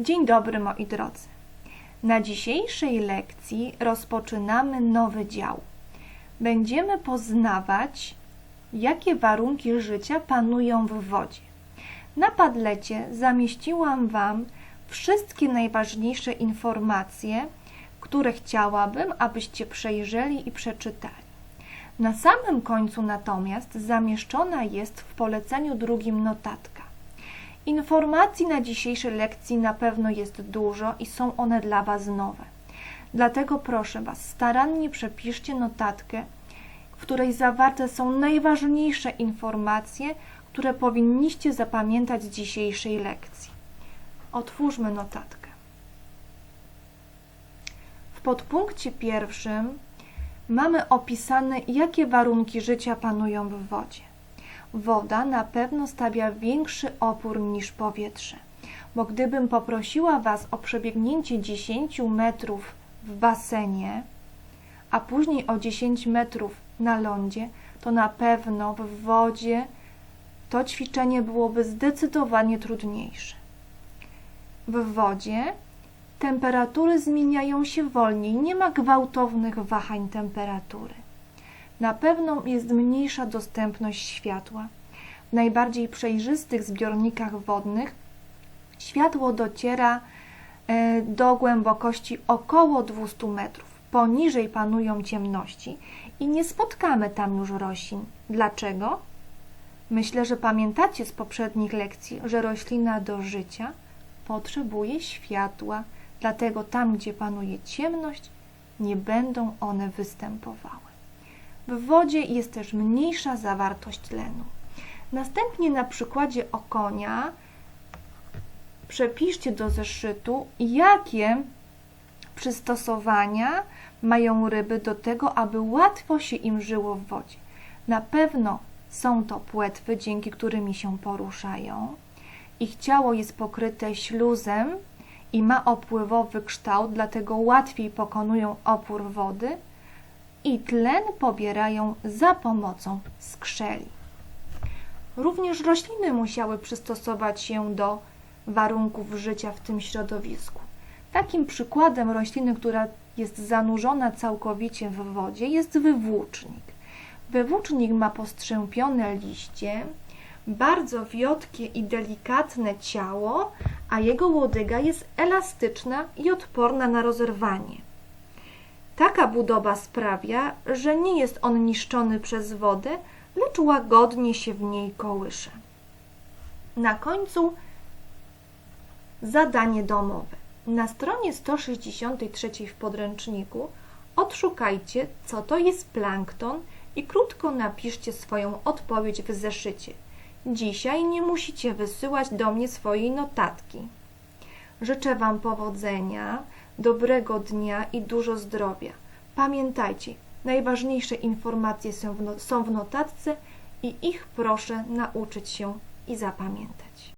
Dzień dobry moi drodzy. Na dzisiejszej lekcji rozpoczynamy nowy dział. Będziemy poznawać, jakie warunki życia panują w wodzie. Na padlecie zamieściłam Wam wszystkie najważniejsze informacje, które chciałabym, abyście przejrzeli i przeczytali. Na samym końcu natomiast zamieszczona jest w poleceniu drugim notatka. Informacji na dzisiejszej lekcji na pewno jest dużo i są one dla Was nowe. Dlatego proszę Was, starannie przepiszcie notatkę, w której zawarte są najważniejsze informacje, które powinniście zapamiętać z dzisiejszej lekcji. Otwórzmy notatkę. W podpunkcie pierwszym mamy opisane, jakie warunki życia panują w wodzie. Woda na pewno stawia większy opór niż powietrze, bo gdybym poprosiła Was o przebiegnięcie 10 metrów w basenie, a później o 10 metrów na lądzie, to na pewno w wodzie to ćwiczenie byłoby zdecydowanie trudniejsze. W wodzie temperatury zmieniają się wolniej, nie ma gwałtownych wahań temperatury. Na pewno jest mniejsza dostępność światła. W najbardziej przejrzystych zbiornikach wodnych światło dociera e, do głębokości około 200 metrów. Poniżej panują ciemności i nie spotkamy tam już roślin. Dlaczego? Myślę, że pamiętacie z poprzednich lekcji, że roślina do życia potrzebuje światła, dlatego tam, gdzie panuje ciemność, nie będą one występowały. W wodzie jest też mniejsza zawartość tlenu. Następnie na przykładzie okonia przepiszcie do zeszytu, jakie przystosowania mają ryby do tego, aby łatwo się im żyło w wodzie. Na pewno są to płetwy, dzięki którymi się poruszają. Ich ciało jest pokryte śluzem i ma opływowy kształt, dlatego łatwiej pokonują opór wody i tlen pobierają za pomocą skrzeli. Również rośliny musiały przystosować się do warunków życia w tym środowisku. Takim przykładem rośliny, która jest zanurzona całkowicie w wodzie, jest wywłócznik. Wywłócznik ma postrzępione liście, bardzo wiotkie i delikatne ciało, a jego łodyga jest elastyczna i odporna na rozerwanie. Taka budowa sprawia, że nie jest on niszczony przez wodę, lecz łagodnie się w niej kołysze. Na końcu zadanie domowe. Na stronie 163 w podręczniku odszukajcie, co to jest plankton i krótko napiszcie swoją odpowiedź w zeszycie. Dzisiaj nie musicie wysyłać do mnie swojej notatki. Życzę Wam powodzenia, dobrego dnia i dużo zdrowia. Pamiętajcie, najważniejsze informacje są w, no- są w notatce i ich proszę nauczyć się i zapamiętać.